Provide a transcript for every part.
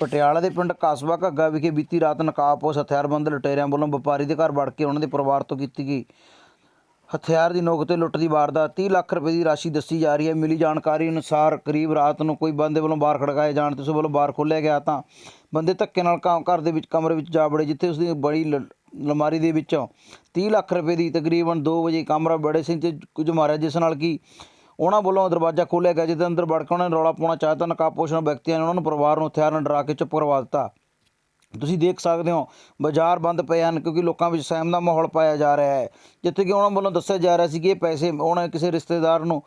ਪਟਿਆਲਾ ਦੇ ਪਿੰਡ ਕਾਸਬਾ ਘੱਗਾ ਵਿਖੇ ਬੀਤੀ ਰਾਤ ਨਕਾਬਪੋਸ਼ ਹਥਿਆਰਬੰਦ ਲੁਟੇਰਿਆਂ ਵੱਲੋਂ ਵਪਾਰੀ ਦੇ ਘਰ ਵੜ ਕੇ ਉਹਨਾਂ ਦੇ ਪਰਿਵਾਰ ਤੋਂ ਕੀਤੀ ਗਈ। ਹਥਿਆਰ ਦੀ ਨੋਕ ਤੇ ਲੁੱਟ ਦੀ ਵਾਰਦਾਤ 30 ਲੱਖ ਰੁਪਏ ਦੀ ਰਾਸ਼ੀ ਦੱਸੀ ਜਾ ਰਹੀ ਹੈ। ਮਿਲੀ ਜਾਣਕਾਰੀ ਅਨੁਸਾਰ ਕਰੀਬ ਰਾਤ ਨੂੰ ਕੋਈ ਬੰਦੇ ਵੱਲੋਂ ਬਾਹਰ ਖੜਕਾਏ ਜਾਣ ਤੇ ਉਸ ਵੱਲੋਂ ਬਾਹਰ ਖੋਲ੍ਹਿਆ ਗਿਆ ਤਾਂ ਬੰਦੇ ਧੱਕੇ ਨਾਲ ਘ- ਘਰ ਦੇ ਵਿੱਚ ਕਮਰੇ ਵਿੱਚ ਜਾ ਵੜੇ, ਜਿੱਥੇ ਉਸ ਦੀ ਬੜੀ ਲ- ਅਲਮਾਰੀ ਦੇ ਵਿੱਚੋਂ 30 ਲੱਖ ਰੁਪਏ ਦੀ ਤਕਰੀਬਨ 2 ਵਜੇ ਕਮਰਾ ਬੜੇ ਸਿੰਘ ਤੇ ਕੁਝ ਮਾਰਿਆ, ਜਿਸ ਨਾਲ ਕਿ ਉਹਨਾਂ ਵੱਲੋਂ ਦਰਵਾਜ਼ਾ ਖੋਲ੍ਹਿਆ ਗਿਆ ਜਿਹਦੇ ਅੰਦਰ ਵੜ ਕੇ ਉਹਨਾਂ ਨੇ ਰੌਲਾ ਪਾਉਣਾ ਚਾਹਿਆ ਤਾਂ ਨਕਾਬਪੋਸ਼ ਵਿਅਕਤੀਆਂ ਨੇ ਉਹਨਾਂ ਨੂੰ ਪਰਿਵਾਰ ਨੂੰ ਹਥਿਆਰ ਨਾਲ ਡਰਾ ਕੇ ਚੁੱਪ ਕਰਵਾ ਦਿੱਤਾ। ਤੁਸੀਂ ਦੇਖ ਸਕਦੇ ਹੋ, ਬਾਜ਼ਾਰ ਬੰਦ ਪਏ ਹਨ ਕਿਉਂਕਿ ਲੋਕਾਂ ਵਿੱਚ ਸਹਿਮ ਦਾ ਮਾਹੌਲ ਪਾਇਆ ਜਾ ਰਿਹਾ ਹੈ। ਜਿੱਥੇ ਕਿ ਉਹਨਾਂ ਵੱਲੋਂ ਦੱਸਿਆ ਜਾ ਰਿਹਾ ਸੀ ਕਿ ਇਹ ਪੈਸੇ ਉਹਨਾਂ ਕਿਸੇ ਰਿਸ਼ਤੇਦਾਰ ਨੂੰ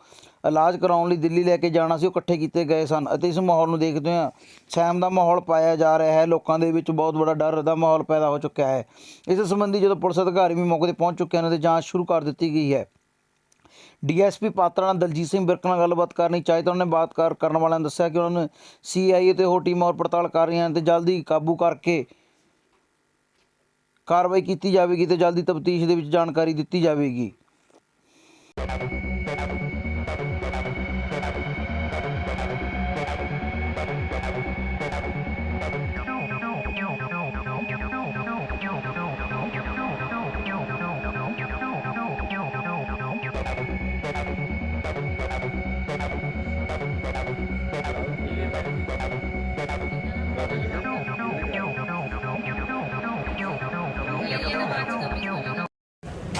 ਇਲਾਜ ਕਰਾਉਣ ਲਈ ਦਿੱਲੀ ਲੈ ਕੇ ਜਾਣਾ ਸੀ, ਉਹ ਇਕੱਠੇ ਕੀਤੇ ਗਏ ਸਨ ਅਤੇ ਇਸ ਮਾਹੌਲ ਨੂੰ ਦੇਖਦੇ ਹੋਏ ਸਹਿਮ ਦਾ ਮਾਹੌਲ ਪਾਇਆ ਜਾ ਰਿਹਾ ਹੈ। ਲੋਕਾਂ ਦੇ ਵਿੱਚ ਬਹੁਤ ਵੱਡਾ ਡਰ ਦਾ ਮਾਹੌਲ ਪੈਦਾ ਹੋ ਚੁੱਕਿਆ ਹੈ। ਇਸ ਸੰਬੰਧੀ ਜਦੋਂ ਪੁਲਿਸ ਅਧਿਕਾਰੀ ਵੀ ਮੌਕੇ ਤੇ ਪਹੁੰਚ ਚੁੱਕੇ ਹਨ ਤੇ ਜਾਂਚ ਸ਼ੁਰੂ ਕਰ ਦਿੱਤੀ ਗਈ ਹੈ। ਡੀਐਸਪੀ ਪਾਤਰਾ ਨਾਲ ਦਲਜੀਤ ਸਿੰਘ ਬਿਰਕ ਨਾਲ ਗੱਲਬਾਤ ਕਰਨੀ ਚਾਹੀ ਤਾਂ ਉਹਨੇ ਬਾਤ ਕਰ ਕਰਨ ਵਾਲਿਆਂ ਨੇ ਦੱਸਿਆ ਕਿ ਉਹਨਾਂ ਨੇ ਸੀਆਈਏ ਤੇ ਹੋਰ ਟੀਮਾਂ ਹੋਰ ਪੜਤਾਲ ਕਰ ਰਹੀਆਂ ਹਨ ਤੇ ਜਲਦੀ ਕਾਬੂ ਕਰਕੇ ਕਾਰਵਾਈ ਕੀਤੀ ਜਾਵੇਗੀ ਤੇ ਜਲਦੀ ਤਫਤੀਸ਼ ਦੇ ਵਿੱਚ ਜਾਣਕਾਰੀ ਦਿੱਤੀ ਜਾਵੇਗੀ।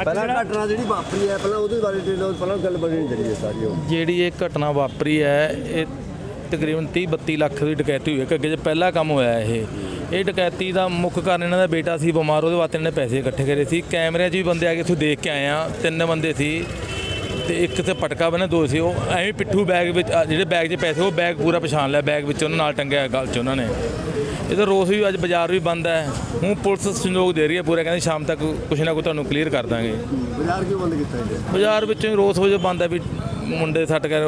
ਪਹਿਲਾਂ ਘਟਨਾ ਜਿਹੜੀ ਵਾਪਰੀ ਹੈ, ਪਹਿਲਾਂ ਉਹਦੇ ਬਾਰੇ ਡਿਟੇਲ ਪਹਿਲਾਂ ਗੱਲ ਬਣੀ ਚਾਹੀਦੀ ਹੈ ਸਾਰੀ ਉਹ। ਜਿਹੜੀ ਇਹ ਘਟਨਾ ਵਾਪਰੀ ਹੈ, ਇਹ ਤਕਰੀਬਨ 30 32 ਲੱਖ ਦੀ ਡਕੈਤੀ ਹੋਈ ਹੈ ਕਿ ਜੇ ਪਹਿਲਾ ਕੰਮ ਹੋਇਆ ਇਹ। ਇਹ ਡਕੈਤੀ ਦਾ ਮੁੱਖ ਕਾਰਨ ਇਹਨਾਂ ਦਾ ਬੇਟਾ ਸੀ, ਬਿਮਾਰ, ਉਹਦੇ ਵਾਸਤੇ ਇਹਨਾਂ ਨੇ ਪੈਸੇ ਇਕੱਠੇ ਕਰੇ ਸੀ। ਕੈਮਰਿਆਂ 'ਚ ਵੀ ਬੰਦੇ ਆ ਕੇ ਇੱਥੋਂ ਦੇਖ ਕੇ ਆਏ ਆ, ਤਿੰਨ ਬੰਦੇ ਸੀ। ਤੇ ਇੱਕ ਤੇ ਪਟਕਾ ਬਣੇ ਦੋ ਸੀ ਉਹ। ਐਵੇਂ ਪਿੱਠੂ ਬੈਗ ਵਿੱਚ ਜਿਹੜੇ ਬੈਗ 'ਚ ਪੈਸੇ ਉਹ ਬੈਗ ਪੂਰਾ ਪਛਾਣ ਲਿਆ ਬੈਗ ਵਿੱਚ ਉਹਨਾਂ ਨਾਲ ਟੰਗਿਆ ਗਲ 'ਚ ਉਹਨਾਂ ਨੇ। ਇਹਦਾ ਰੋਸ ਵੀ ਅੱਜ ਬਾਜ਼ਾਰ ਵੀ ਬੰਦ ਹੈ। ਹੁਣ ਪੁਲਿਸ ਸਹਿਯੋਗ ਦੇ ਰਹੀ ਹੈ ਪੂਰਾ ਕਹਿੰਦੇ ਸ਼ਾਮ ਤੱਕ ਕੁਛ ਨਾ ਕੁਛ ਤੁਹਾਨੂੰ ਕਲੀਅਰ ਕਰ ਦਾਂਗੇ। ਬਾਜ਼ਾਰ ਕਿਉਂ ਬੰਦ ਕੀਤਾ ਇਹਨੇ ਬਾਜ਼ਾਰ ਵਿੱਚੋਂ ਹੀ ਰੋਸ ਹੋ ਜਾ ਬੰਦ ਹੈ ਵੀ ਮੁੰਡੇ ਸੱਟ ਕਰ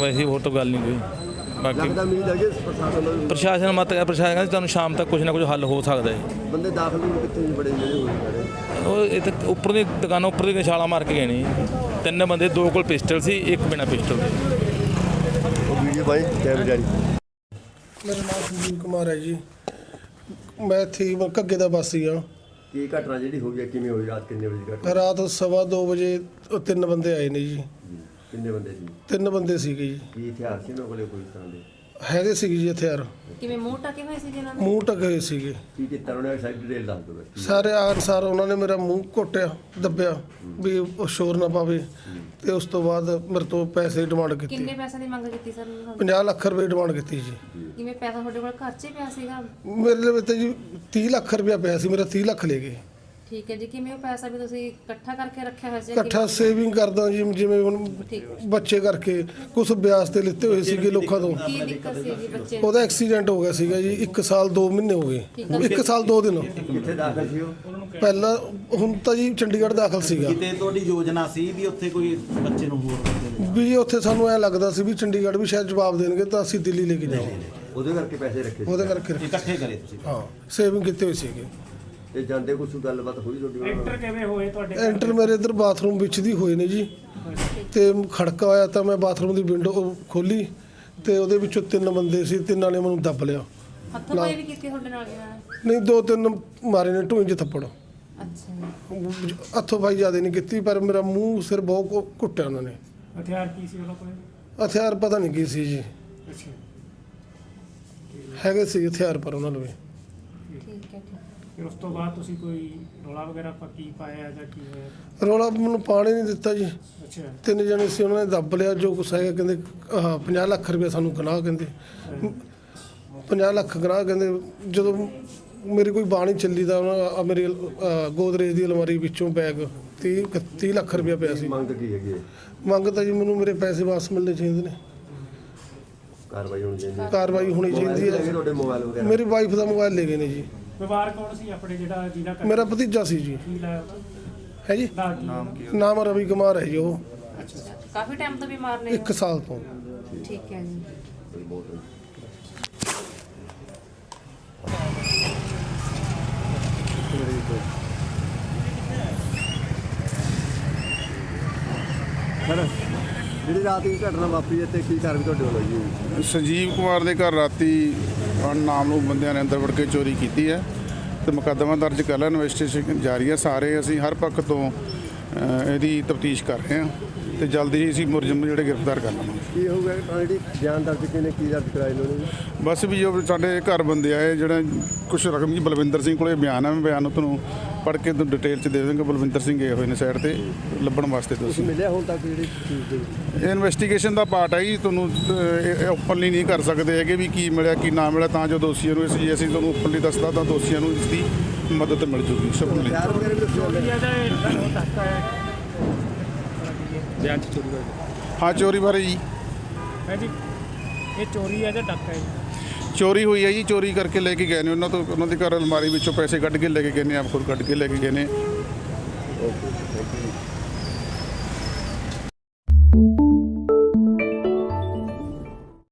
ਵੈਸੇ ਹੋਰ ਤਾਂ ਗੱਲ ਨਹੀਂ ਕੋਈ। ਬਾਕੀ ਲੱਗਦਾ ਉਮੀਦ ਹੈ ਕਿ ਪ੍ਰਸ਼ਾਸਨ ਦਾ ਵੀ। ਪ੍ਰਸ਼ਾਸਨ ਮਤ ਹੈ ਪ੍ਰਸ਼ਾਸਨ ਕਹਿੰਦਾ ਤੁਹਾਨੂੰ ਸ਼ਾਮ ਤੱਕ ਕੁਝ ਨਾ ਕੁਝ ਹੱਲ ਹੋ ਸਕਦਾ ਹੈ। ਬੰਦੇ ਦਾਖਲ ਵੀ ਕਿੱਥੇ ਨਹੀਂ ਬੜੇ ਜਿਹੜੇ ਹੋਏ ਸਾਰੇ ਉਹ ਇਹ ਤਾਂ ਉੱਪਰ ਦੀ ਦੁਕਾਨਾਂ ਉੱਪਰ ਦੀ ਛਾਲਾਂ ਮਾਰ ਕੇ ਗਏ ਨੇ। ਤਿੰਨ ਬੰਦੇ ਦੋ ਕੋਲ ਪਿਸਟਲ ਸੀ ਇੱਕ ਬਿਨਾ ਪਿਸਟਲ ਦੇ। ਉਹ ਵੀਡੀਓ ਬਾਈ ਕੈਮਰੇ ਜਾਰੀ। ਮੇਰਾ ਨਾਮ ਸੰਜੀਵ ਕੁਮਾਰ ਹੈ ਜੀ। ਮੈਂ ਇੱਥੇ ਹੀ ਘੱਗੇ ਦਾ ਵਾਸੀ ਹਾਂ। ਕੀ ਘਟਨਾ ਜਿਹੜੀ ਹੋਈ ਹੈ? ਕਿਵੇਂ ਹੋਈ? ਰਾਤ ਕਿੰਨੇ ਵਜੇ ਘਟਨਾ? ਰਾਤ ਸਵਾ ਦੋ ਵਜੇ ਉਹ ਤਿੰਨ ਬੰਦੇ ਆਏ ਨੇ ਜੀ। ਕਿੰਨੇ ਬੰਦੇ ਸੀ? ਤਿੰਨ ਬੰਦੇ ਸੀਗੇ ਜੀ। ਕੀ ਹਥਿਆਰ ਸੀ ਉਹਨਾਂ ਕੋਲੇ ਕੋਈ ਤਰ੍ਹਾਂ ਦੇ? ਹੈਗੇ ਸੀਗੇ ਜੀ ਹਥਿਆਰ ਕਿਵੇਂ ਮੂੰਹ ਟਕੇ ਹੋਏ ਸੀ ਜਿਹਨਾਂ ਦੇ? ਮੂੰਹ ਢਕੇ ਹੋਏ ਸੀਗੇ। ਕੀ ਕੀਤਾ ਉਹਨਾਂ ਨੇ? ਸਾਈਡ ਡਿਟੇਲ ਦੱਸ ਦਿਓ ਬਸ ਸਾਰੇ ਅਨਸਾਰ ਉਹਨਾਂ ਨੇ ਮੇਰਾ ਮੂੰਹ ਘੋਟਿਆ ਦੱਬਿਆ ਵੀ ਉਹ ਸ਼ੋਰ ਨਾ ਪਾਵੇ। ਤੇ ਉਸ ਤੋਂ ਬਾਅਦ ਮੇਰੇ ਤੋਂ ਪੈਸੇ ਡਿਮਾਂਡ ਕੀਤੀ। ਕਿੰਨੇ ਪੈਸਿਆਂ ਦੀ ਮੰਗ ਕੀਤੀ ਸਰ ਉਹਨਾਂ ਨੇ? 50 ਲੱਖ ਰੁਪਏ ਡਿਮਾਂਡ ਕੀਤੀ ਜੀ। ਕਿਵੇਂ ਪੈਸਾ ਤੁਹਾਡੇ ਕੋਲ ਘਰ 'ਚ ਹੀ ਪਿਆ ਸੀਗਾ? ਮੇਰੇ ਲਈ ਤੇ ਜੀ 30 ਲੱਖ ਰੁਪਇਆ ਪਿਆ ਸੀ ਮੇਰਾ 30 ਲੱਖ ਲੈ ਗਏ। ਠੀਕ ਹੈ ਜੀ ਕਿਵੇਂ ਉਹ ਪੈਸਾ ਵੀ ਤੁਸੀਂ ਇਕੱਠਾ ਕਰਕੇ ਰੱਖਿਆ ਹੋਇਆ ਸੀ ਇਕੱਠਾ ਸੇਵਿੰਗ ਕਰਦਾ ਜੀ ਜਿਵੇਂ ਹੁਣ ਬੱਚੇ ਕਰਕੇ ਕੁਝ ਵਿਆਜ ਤੇ ਲਿੱਤੇ ਹੋਏ ਸੀਗੇ ਲੋਕਾਂ ਤੋਂ। ਕੀ ਦਿੱਕਤ ਸੀ ਜੀ ਬੱਚੇ ਨੂੰ? ਉਹਦਾ ਐਕਸੀਡੈਂਟ ਹੋ ਗਿਆ ਸੀਗਾ ਜੀ 1 ਸਾਲ 2 ਮਹੀਨੇ ਹੋ ਗਏ। 1 ਸਾਲ 2 ਦਿਨ। ਕਿੱਥੇ ਦਾਖਲ ਸੀ ਉਹ? ਪਹਿਲਾਂ ਹੁਣ ਤਾਂ ਜੀ ਚੰਡੀਗੜ੍ਹ ਦਾਖਲ ਸੀਗਾ। ਕਿਤੇ ਤੁਹਾਡੀ ਯੋਜਨਾ ਸੀ ਵੀ ਉੱਥੇ ਕੋਈ ਬੱਚੇ ਨੂੰ ਹੋਰ ਬੰਦੇ ਨੂੰ? ਵੀ ਉੱਥੇ ਸਾਨੂੰ ਐ ਲੱਗਦਾ ਸੀ ਵੀ ਚੰਡੀਗੜ੍ਹ ਵੀ ਸ਼ਾਇਦ ਜਵਾਬ ਦੇਣਗੇ ਤਾਂ ਅਸੀਂ ਦਿੱਲੀ ਲੈ ਕੇ ਜਾਵਾਂਗੇ। ਉਹਦੇ ਕਰਕੇ ਪੈਸੇ ਰੱਖੇ ਸੀ। ਉਹਦੇ ਕਰਕੇ ਰੱਖੇ। ਇਕੱਠੇ ਕਰੇ ਤੁਸੀਂ? ਹਾਂ ਸੇਵਿੰਗ ਕੀਤੇ ਹੋਏ ਸੀਗੇ। ਤੇ ਜਾਂਦੇ ਕੁਝ ਗੱਲਬਾਤ ਹੋਈ ਤੁਹਾਡੀ ਉਹਨਾਂ ਨਾਲ ਐਂਟਰ ਮੇਰੇ ਇਧਰ ਬਾਥਰੂਮ ਵਿੱਚ ਦੀ ਹੋਏ ਨੇ ਜੀ। ਤੇ ਖੜਕਾ ਹੋਇਆ ਤਾਂ ਮੈਂ ਬਾਥਰੂਮ ਦੀ ਵਿੰਡੋ ਖੋਲੀ ਤੇ ਉਹਦੇ ਵਿੱਚੋਂ ਤਿੰਨ ਬੰਦੇ ਸੀ ਤਿੰਨਾਂ ਨੇ ਮੈਨੂੰ ਦੱਬ ਲਿਆ। ਹੱਥੋਂ ਪਾਈ ਵੀ ਕੀਤੀ ਤੁਹਾਡੇ ਨਾਲ ਇਹਨਾਂ ਨੇ ਨਹੀਂ ਦੋ ਤਿੰਨ ਮਾਰੇ ਨੇ ਢੂੰਝ ਥੱਪੜ। ਅੱਛਾ। ਹੱਥੋਂ ਭਾਈ ਜ਼ਿਆਦਾ ਨਹੀਂ ਕੀਤੀ ਪਰ ਮੇਰਾ ਮੂੰਹ ਸਿਰ ਬਹੁਤ ਘੁ- ਘੁੱਟਿਆ ਉਹਨਾਂ ਨੇ। ਹਥਿਆਰ ਕੀ ਸੀ ਉਹਨਾਂ ਕੋਲ ਹਥਿਆਰ ਪਤਾ ਨਹੀਂ ਕੀ ਸੀ ਜੀ। ਅੱਛਾ। ਹੈਗੇ ਸੀ ਹਥਿਆਰ ਪਰ ਉਹਨਾਂ ਨੂੰ ਵੀ। ਠੀਕ ਹੈ ਠੀਕ ਫਿਰ ਉਸ ਤੋਂ ਬਾਅਦ ਤੁਸੀਂ ਕੋਈ ਰੌਲਾ ਵਗੈਰਾ ਪਾ ਕੀ ਪਾਇਆ ਜਾਂ ਕੀ ਹੋਇਆ? ਰੌਲਾ ਮੈਨੂੰ ਪਾਣੀ ਨਹੀਂ ਦਿੱਤਾ ਜੀ। ਅੱਛਾ। ਤਿੰਨ ਜਣੇ ਸੀ ਉਹਨਾਂ ਨੇ ਦੱਬ ਲਿਆ ਜੋ ਕੁਛ ਹੈਗਾ ਕਹਿੰਦੇ ਆਹ 50 ਲੱਖ ਰੁਪਏ ਸਾਨੂੰ ਗਨਾਹ ਕਹਿੰਦੇ। 50 ਲੱਖ ਗਨਾਹ ਕਹਿੰਦੇ ਜਦੋਂ ਮੇਰੀ ਕੋਈ ਬਾਣੀ ਚੱਲੀ ਤਾਂ ਉਹਨਾਂ ਆਹ ਮੇਰੀ ਗੋਦਰੇਜ ਦੀ ਅਲਮਾਰੀ ਵਿੱਚੋਂ ਬੈਗ 30 31 ਲੱਖ ਰੁਪਏ ਪਿਆ ਸੀ। ਮੰਗ ਕੀ ਹੈਗੀ ਹੈ? ਮੰਗ ਤਾਂ ਜੀ ਮੈਨੂੰ ਮੇਰੇ ਪੈਸੇ ਵਾਪਸ ਮਿਲਣੇ ਚਾਹੀਦੇ ਨੇ। ਕਾਰਵਾਈ ਹੋਣੀ ਚਾਹੀਦੀ ਹੈ। ਕਾਰਵਾਈ ਹੋਣੀ ਚਾਹੀਦੀ ਹੈ। ਤੁਹਾਡੇ ਮੋਬਾਈਲ ਵਗੈਰਾ? ਮੇਰੀ ਵਾਈਫ ਦਾ ਮੋਬਾਈਲ ਲੈ ਗਏ ਨੇ ਜੀ। ਪਰਿਵਾਰ ਕੌਣ ਸੀ ਆਪਣੇ ਜਿਹੜਾ ਜਿਹਦਾ ਕਰ ਮੇਰਾ ਭਤੀਜਾ ਸੀ ਜੀ। ਕੀ ਲਾਇਆ ਉਹਦਾ? ਹੈ ਜੀ? ਨਾਮ ਕੀ ਨਾਮ ਰਵੀ ਕੁਮਾਰ ਹੈ ਜੀ ਉਹ। ਕਾਫੀ ਟਾਈਮ ਤੋਂ ਬਿਮਾਰ ਨੇ? ਇੱਕ ਸਾਲ ਤੋਂ। ਠੀਕ ਹੈ ਜੀ। ਸਰ ਜਿਹੜੀ ਰਾਤ ਦੀ ਘਟਨਾ ਵਾਪਰੀ ਤੇ ਕੀ ਕਾਰਵਾਈ ਤੁਹਾਡੇ ਵੱਲੋਂ ਹੈ? ਸੰਜੀਵ ਕੁਮਾਰ ਦੇ ਘਰ ਰਾਤੀ ਨਾਮਲੂਮ ਬੰਦਿਆਂ ਨੇ ਅੰਦਰ ਵੜ ਕੇ ਚੋਰੀ ਕੀਤੀ ਹੈ ਤੇ ਮੁਕੱਦਮਾ ਦਰਜ ਕਰ ਲਿਆ ਇਨਵੈਸਟੀਗੇਸ਼ਨ ਜਾਰੀ ਹੈ। ਸਾਰੇ ਅਸੀਂ ਹਰ ਪੱਖ ਤੋਂ ਇਹਦੀ ਤਫਤੀਸ਼ ਕਰ ਰਹੇ ਹਾਂ ਤੇ ਜਲਦੀ ਹੀ ਅਸੀਂ ਮੁਲਜ਼ਮ ਜਿਹੜੇ ਗ੍ਰਿਫਤਾਰ ਕਰ ਲਵਾਂਗੇ। ਕੀ ਹੋਊਗਾ ਤਾਂ ਜਿਹੜੀ ਬਿਆਨ ਦਰਜ ਕਿਨੇ ਕੀ ਦਰਜ ਕਰਾਇਆ ਇਹਨਾਂ ਨੇ ਬਸ ਵੀ ਜੋ ਸਾਡੇ ਘਰ ਬੰਦੇ ਆਏ ਜਿਹੜਾ ਕੁਝ ਰਕਮ ਜੀ ਬਲਵਿੰਦਰ ਸਿੰਘ ਕੋਲੇ ਬਿਆਨ ਹੈ ਮੈਂ ਬਿਆਨ ਤੁਹਾਨੂੰ ਪੜ੍ਹ ਕੇ ਤੁਹਾਨੂੰ ਡਿਟੇਲ ਚ ਦੇ ਦਾਂਗਾ ਬਲਵਿੰਦਰ ਸਿੰਘ ਗਏ ਹੋਏ ਨੇ ਸਾਈਡ ਤੇ ਲੱਭਣ ਵਾਸਤੇ ਤੁਸੀਂ ਮਿਲਿਆ ਹੁਣ ਤੱਕ ਜਿਹੜੀ ਚੀਜ਼ ਦੇ ਇਨਵੈਸਟੀਗੇਸ਼ਨ ਦਾ ਪਾਰਟ ਹੈ ਜੀ ਤੁਹਾਨੂੰ ਓਪਨਲੀ ਨਹੀਂ ਕਰ ਸਕਦੇ ਹੈਗੇ ਵੀ ਕੀ ਮਿਲਿਆ ਕੀ ਨਾ ਮਿਲਿਆ ਤਾਂ ਜੋ ਦੋਸ਼ੀਆਂ ਨੂੰ ਜੇ ਅਸੀਂ ਤੁਹਾਨੂੰ ਓਪਨਲੀ ਦੱਸਦਾ ਤਾਂ ਦੋਸ਼ੀਆਂ ਨੂੰ ਇਸ ਦੀ ਮਦਦ ਮਿਲ ਜੂਗੀ ਸ਼ੁਕਰੀਆ ਹਥਿਆਰ ਵਗੈਰਾ ਵੀ ਦੱਸੇ ਜਾਂਦੇ ਨੇ। ਹੈ ਚੋਰੀ ਹਾਂ ਚੋਰੀ ਬਾਰੇ ਜੀ। ਹੈ ਜੀ ਇਹ ਚੋਰੀ ਹੈ ਜਾਂ ਡਾਕਾ ਹੈ ਜੀ? ਚੋਰੀ ਹੋਈ ਹੈ ਜੀ, ਚੋਰੀ ਕਰਕੇ ਲੈ ਕੇ ਗਏ ਨੇ ਉਹਨਾਂ ਤੋਂ, ਉਹਨਾਂ ਦੇ ਘਰ ਅਲਮਾਰੀ ਵਿੱਚੋਂ ਪੈਸੇ ਕੱਢ ਕੇ ਲੈ ਕੇ ਗਏ ਨੇ, ਆਪ ਖੁਦ ਕੱਢ ਕੇ ਲੈ ਕੇ ਗਏ ਨੇ। Okay thank you